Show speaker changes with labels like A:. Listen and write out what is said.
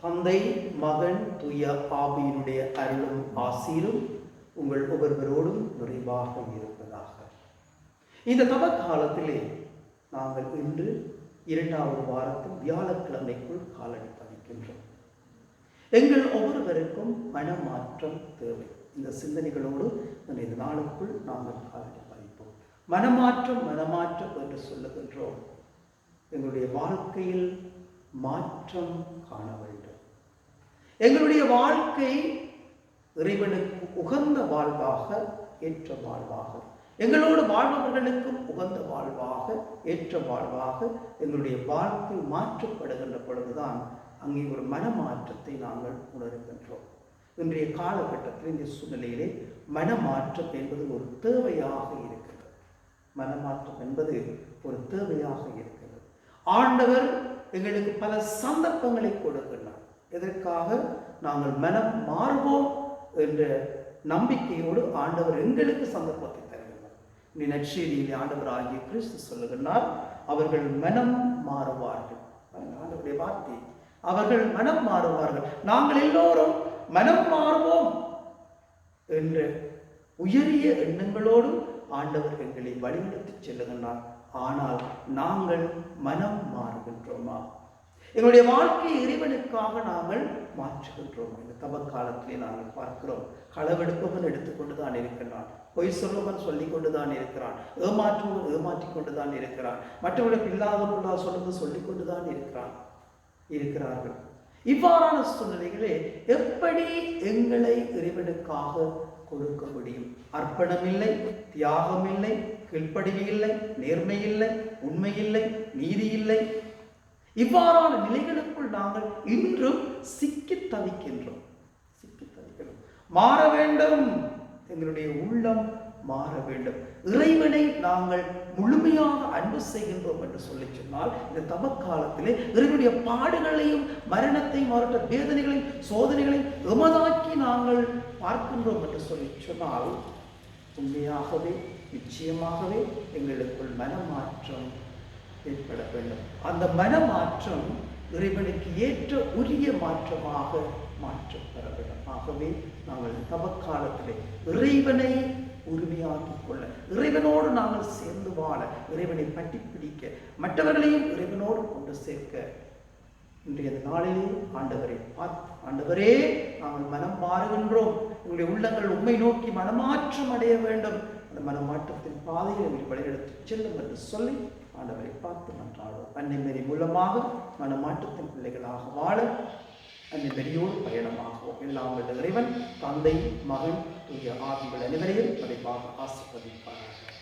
A: தந்தை மகன் துய ஆபியினுடைய அருளும் ஆசீரும் உங்கள் ஒவ்வொருவரோடும் நிறைவாக இருப்பதாக. இந்த தவ காலத்திலே நாங்கள் இன்று இரண்டாவது வாரத்தில் வியாழக்கிழமைக்குள் காலடி பதிக்கின்றோம். எங்கள் ஒவ்வொருவருக்கும் மனமாற்றம் தேவை. இந்த சிந்தனைகளோடு இந்த நாளுக்குள் நாங்கள் காலடி பதிப்போம். மனமாற்றம் மனமாற்றம் என்று சொல்லுகின்றோம். எங்களுடைய வாழ்க்கையில் மாற்றம் காண வேண்டும். எங்களுடைய வாழ்க்கை இறைவனுக்கு உகந்த வாழ்வாக ஏற்ற வாழ்வாக எங்களோடு வாழ்பவர்களுக்கும் உகந்த வாழ்வாக ஏற்ற வாழ்வாக எங்களுடைய வாழ்க்கை மாற்றப்படுகின்ற பொழுதுதான் அங்கே ஒரு மனமாற்றத்தை நாங்கள் உணர்கின்றோம். இன்றைய காலகட்டத்தில் இந்த சூழ்நிலையிலே மனமாற்றம் என்பது ஒரு தேவையாக இருக்கிறது. மனமாற்றம் என்பது ஒரு தேவையாக இருக்கிறது. ஆண்டவர் எங்களுக்கு பல சந்தர்ப்பங்களை கொடுக்கின்றார். எதற்காக? நாங்கள் மனம் மாறுவோம் என்ற நம்பிக்கையோடு ஆண்டவர் எங்களுக்கு சந்தர்ப்பத்தை தருகிறார் நீ நற்செய்தியிலே ஆண்டவர் ஆகிய கிறிஸ்து சொல்லுகின்றார் அவர்கள் மனம் மாறுவார்கள். ஆண்டவருடைய வார்த்தை. அவர்கள் மனம் மாறுவார்கள். நாங்கள் எல்லோரும் மனம் மாறுவோம் என்று உயரிய எண்ணங்களோடும் ஆண்டவர் எங்களை வழிநடத்தி செல்லுகின்றார். ஆனால் நாங்கள் மனம் மாறுகின்றோமா? எங்களுடைய வாழ்க்கை இறைவனுக்காக நாங்கள் மாற்றுகின்றோம்? இந்த தவ காலத்திலே நாங்கள் பார்க்கிறோம். களவெடுப்பவன் எடுத்துக்கொண்டு தான் இருக்கிறான். பொய் சொல்லுவன் சொல்லிக் கொண்டு தான் இருக்கிறான். ஏமாற்றுவன் ஏமாற்றிக் கொண்டு தான் இருக்கிறான். மற்றவர்களுக்கு இல்லாதவர்களா சொல்லுவது சொல்லி கொண்டு தான் இருக்கிறான். இருக்கிறார்கள். இவ்வாறான சூழ்நிலைகளே எப்படி எங்களை இறைவனுக்காக கொடுக்க முடியும் அர்ப்பணமில்லை தியாகமில்லை கீழ்ப்படிவு இல்லை நேர்மை இல்லை உண்மை இல்லை நீதி இல்லை இவ்வாறான நிலைகளுக்குள் நாங்கள் இன்றும் சிக்கி தவிக்கின்றோம். சிக்கி தவிக்கிறோம். மாற வேண்டும். எங்களுடைய உள்ளம் மாற வேண்டும். இறைவனை நாங்கள் முழுமையாக அன்பு செய்கின்றோம் என்று சொல்லி சொன்னால் இந்த தவ காலத்திலே இறைவனுடைய பாடுகளையும் மரணத்தையும் அவற்ற வேதனைகளையும் சோதனைகளையும் எமதாக்கி நாங்கள் பார்க்கின்றோம் என்று சொல்லி சொன்னால் உண்மையாகவே நிச்சயமாகவே எங்களுக்குள் மனமாற்றம் ஏற்பட வேண்டும். அந்த மனமாற்றம் இறைவனுக்கு ஏற்ற உரிய மாற்றமாக மாற்றம் பெற வேண்டும். ஆகவே நாங்கள் தவக்காலத்திலே இறைவனை உரிமையாக்கிக் கொள்ள இறைவனோடு நாங்கள் சேர்ந்து வாழ இறைவனை பட்டி பிடிக்க மற்றவர்களையும் இறைவனோடு கொண்டு சேர்க்க. இன்றைய நாளிலே ஆண்டவரை பார்த்து ஆண்டவரே நாங்கள் மனம் மாறுகின்றோம். எங்களுடைய உள்ளங்கள் உண்மை நோக்கி மனமாற்றம் அடைய வேண்டும். அந்த மனமாற்றத்தின் பாதையை எங்களை வழிநடத்தி செல்லும் என்று சொல்லி ஆண்டவரை பார்த்து மன்றாடுவோம். அன்னை மேரி மூலமாக மனமாற்றத்தின் பிள்ளைகளாக வாழ அந்த பெரியோர் பயணமாகவும் எல்லாம் இந்த இறைவன் தந்தை மகன் தூய ஆவிகள் அனைவரையும் படைப்பாக ஆசிர்வதிப்பார்கள்